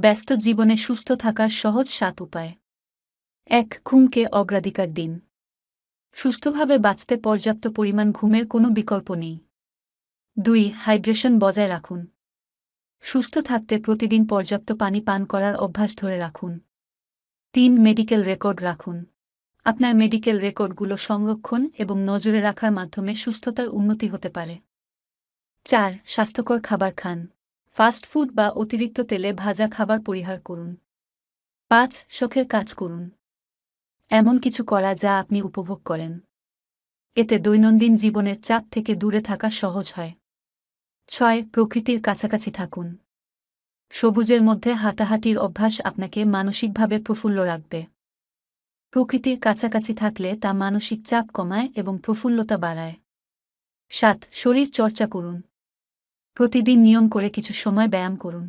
ব্যস্ত জীবনে সুস্থ থাকার সহজ সাত উপায়। এক, ঘুমকে অগ্রাধিকার দিন। সুস্থভাবে বাঁচতে পর্যাপ্ত পরিমাণ ঘুমের কোনো বিকল্প নেই। দুই, হাইড্রেশন বজায় রাখুন। সুস্থ থাকতে প্রতিদিন পর্যাপ্ত পানি পান করার অভ্যাস ধরে রাখুন। তিন, মেডিকেল রেকর্ড রাখুন। আপনার মেডিকেল রেকর্ডগুলো সংরক্ষণ এবং নজরে রাখার মাধ্যমে সুস্থতার উন্নতি হতে পারে। চার, স্বাস্থ্যকর খাবার খান। ফাস্ট ফুড বা অতিরিক্ত তেলে ভাজা খাবার পরিহার করুন। পাঁচ, শখের কাজ করুন। এমন কিছু করা যা আপনি উপভোগ করেন। এতে দৈনন্দিন জীবনের চাপ থেকে দূরে থাকা সহজ হয়। ছয়, প্রকৃতির কাছাকাছি থাকুন। সবুজের মধ্যে হাঁটাহাঁটির অভ্যাস আপনাকে মানসিকভাবে প্রফুল্ল রাখবে। প্রকৃতির কাছাকাছি থাকলে তা মানসিক চাপ কমায় এবং প্রফুল্লতা বাড়ায়। সাত শরীর চর্চা করুন। প্রতিদিন নিয়ম করে কিছু সময় ব্যায়াম করুন।